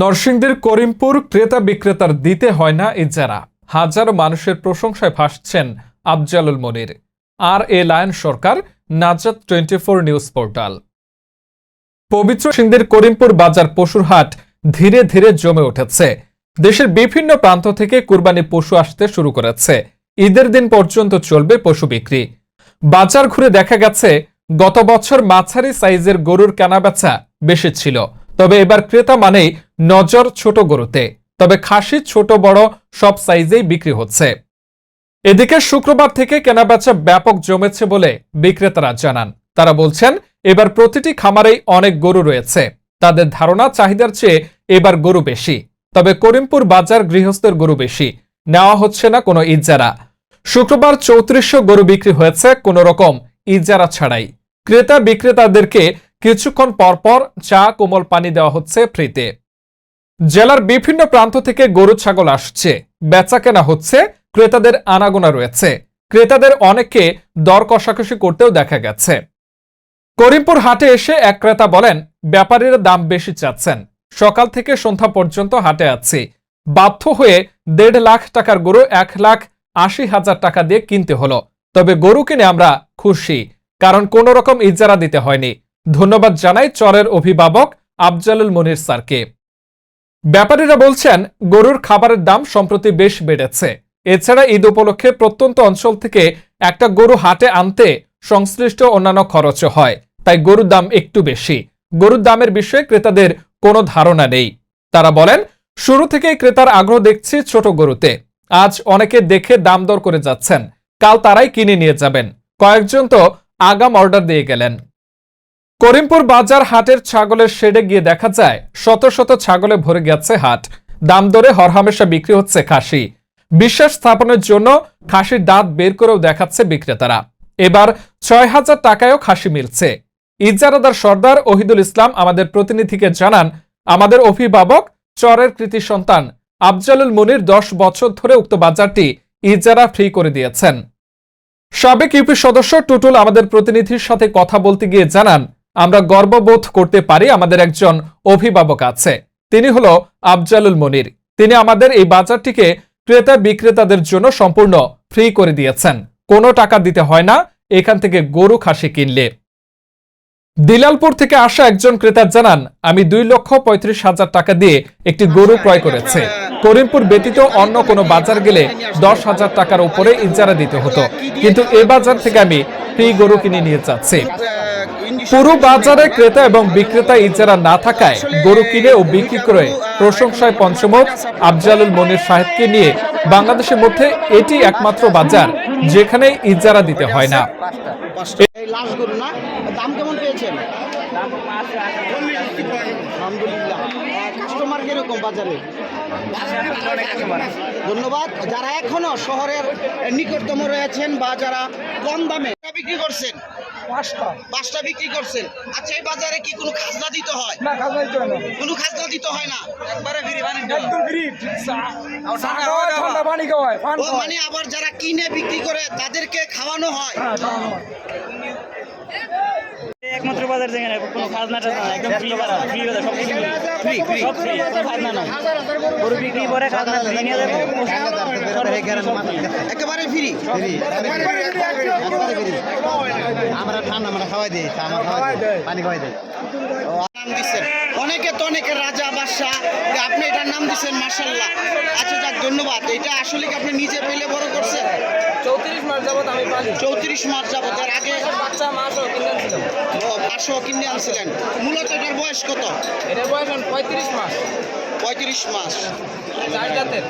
নরসিংদীর করিমপুর ক্রেতা বিক্রেতার দিতে হয় না ইজারা হাজারো মানুষের প্রশংসায় ভাসছেন আফজালুল মনির। আর এ লায়ন সরকার নাজাত টোয়েন্টি ফোর নিউজ পোর্টাল। পবিত্র সিংদের করিমপুর বাজার পশুর হাট ধীরে ধীরে জমে উঠেছে। দেশের বিভিন্ন প্রান্ত থেকে কুরবানি পশু আসতে শুরু করেছে। ঈদের দিন পর্যন্ত চলবে পশু বিক্রি। বাজার ঘুরে দেখা গেছে, গত বছর মাঝারি সাইজের গরুর কেনাবেচা বেশি ছিল। তবে এবার ক্রেতা মানেই নজর ছোট গরুতে। তবে খাসি ছোট বড় সব সাইজেই বিক্রি হচ্ছে। এদিকে শুক্রবার থেকে কেনাবেচা ব্যাপক জমেছে বলে বিক্রেতারা জানান। তারা বলছেন, এবার প্রতিটি খামারেই অনেক গরু রয়েছে। তাদের ধারণা, চাহিদার চেয়ে এবার গরু বেশি। তবে করিমপুর বাজার গৃহস্থের গরু বেশি। নেওয়া হচ্ছে না কোনো ইজারা। শুক্রবার চৌত্রিশশো গরু বিক্রি হয়েছে কোনো রকম ইজারা ছাড়াই। ক্রেতা বিক্রেতাদেরকে কিছুক্ষণ পরপর চা, কোমল পানি দেওয়া হচ্ছে ফ্রিতে। জেলার বিভিন্ন প্রান্ত থেকে গরু ছাগল আসছে। বেচা কেনা হচ্ছে, ক্রেতাদের আনাগোনা রয়েছে। ক্রেতাদের অনেককে দর কষাকষি করতেও দেখা গেছে। করিমপুর হাটে এসে এক ক্রেতা বলেন, ব্যাপারীরা দাম বেশি চাচ্ছেন। সকাল থেকে সন্ধ্যা পর্যন্ত হাটে আছি। বাধ্য হয়ে দেড় লাখ টাকার গরু এক লাখ আশি হাজার টাকা দিয়ে কিনতে হলো। তবে গরু কিনে আমরা খুশি, কারণ কোনো রকম ইজারা দিতে হয়নি। ধন্যবাদ জানাই চরের অভিভাবক আফজালুল মনির স্যারকে। ব্যাপারীরা বলছেন, গরুর খাবারের দাম সম্প্রতি বেশ বেড়েছে। এছাড়া ঈদ উপলক্ষে প্রত্যন্ত অঞ্চল থেকে একটা গরু হাটে আনতে সংশ্লিষ্ট অন্যান্য খরচও হয়, তাই গরুর দাম একটু বেশি। গরুর দামের বিষয়ে ক্রেতাদের কোনো ধারণা নেই। তারা বলেন, শুরু থেকেই ক্রেতার আগ্রহ দেখছি ছোট গরুতে। আজ অনেকে দেখে দাম দর করে যাচ্ছেন। কাল তারাই কিনে নিয়ে যাবেন। কয়েকজন তো আগাম অর্ডার দিয়ে গেলেন। করিমপুর বাজার হাটের ছাগলের শেডে গিয়ে দেখা যায়, শত শত ছাগলে ভরে গেছে হাট। দাম দরে হরহামেশা বিক্রি হচ্ছে খাসি। বিশ্বাস স্থাপনের জন্য খাসির দাঁত বের করেও দেখাচ্ছে বিক্রেতারা। এবার ছয় হাজার টাকায়ও খাসি মিলছে। ইজারাদার সর্দার ওহিদুল ইসলাম আমাদের প্রতিনিধিকে জানান, আমাদের অভিভাবক, চরের কৃতি সন্তান আফজালুল মুনির দশ বছর ধরে উক্ত বাজারটি ইজারা ফ্রি করে দিয়েছেন। সাবেক ইউপি সদস্য টুটুল আমাদের প্রতিনিধির সাথে কথা বলতে গিয়ে জানান আমরা গর্ববোধ করতে পারি আমাদের একজন অভিভাবক আছে। তিনি হলো আফজালুল মনির। তিনি আমাদের এই বাজারটিকে ক্রেতা বিক্রেতাদের জন্য সম্পূর্ণ ফ্রি করে দিয়েছেন। কোনো টাকা দিতে হয় না, এখান থেকে গরু, খাসি কিনলে। দিলালপুর থেকে আসা একজন ক্রেতা জানান, আমি দুই লক্ষ পঁয়ত্রিশ হাজার টাকা দিয়ে একটি গরু ক্রয় করেছে। করিমপুর ব্যতীত অন্য কোনো বাজার গেলে দশ হাজার টাকার উপরে ইজারা দিতে হতো। কিন্তু এ বাজার থেকে আমি ফ্রি গরু কিনে নিয়ে যাচ্ছে। পুরো বাজারে ক্রেতা এবং বিক্রেতা ইজারা না থাকায় গরু কিনে ও বিক্রি করে প্রশংসায় পঞ্চমুখ আফজালুল মনির সাহেবকে নিয়ে বাংলাদেশের মধ্যে এটি একমাত্র বাজার যেখানে ইজারা দিতে হয় না। দাম কেমন পেয়েছেন? আলহামদুলিল্লাহ। কাস্টমার কীরকম বাজারে? ধন্যবাদ। যারা এখনও শহরের নিকটতম রয়েছেন বা যারা কম দামে বিক্রি করছেন পাঁচটা। পাঁচটা বিক্রি করছেন আচ্ছা এই বাজারে কি কোনো খাজনা দিতে হয়? না হয় কোনো খাজনা দিতে হয় না? একবারে ফ্রি একদম ফ্রি চা খাওয়ায় ঠান্ডা পানি খাওয়ায় পান মানে আবার যারা কিনে বিক্রি করে তাদেরকে খাওয়ানো হয়। হ্যাঁ। একমাত্র বাজার যেখানে কোনো খাজনা টাজনা একদম ফ্রি বাজার ফ্রি বাজার সব কিছু ফ্রি ফ্রি সব ফ্রি খাজনা নাই গরু বিক্রি করে খাজনা নিয়ে যাবে। একেবারে ফ্রি আমরা ঠান্ডা আমরা খাওয়াই দিই আমরা খাওয়াই দিই পানি খাওয়াই দিই। অনেকে তো অনেকে রাজা বাদশাহ আপনি এটার নাম দিচ্ছেন মার্শাল্লাহ আচ্ছা যাক ধন্যবাদ। এটা আসলে কি আপনি নিজে পেলে বড় করছেন? চৌত্রিশ মাস যাবত আমি পালি চৌত্রিশ মাস যাবত। এর আগে বাচ্চা মাছও ও কিনে আনছিলেন। মূলত এটার বয়স কত? এটার বয়স পঁয়ত্রিশ মাস। পঁয়ত্রিশ মাস। চার জাতের।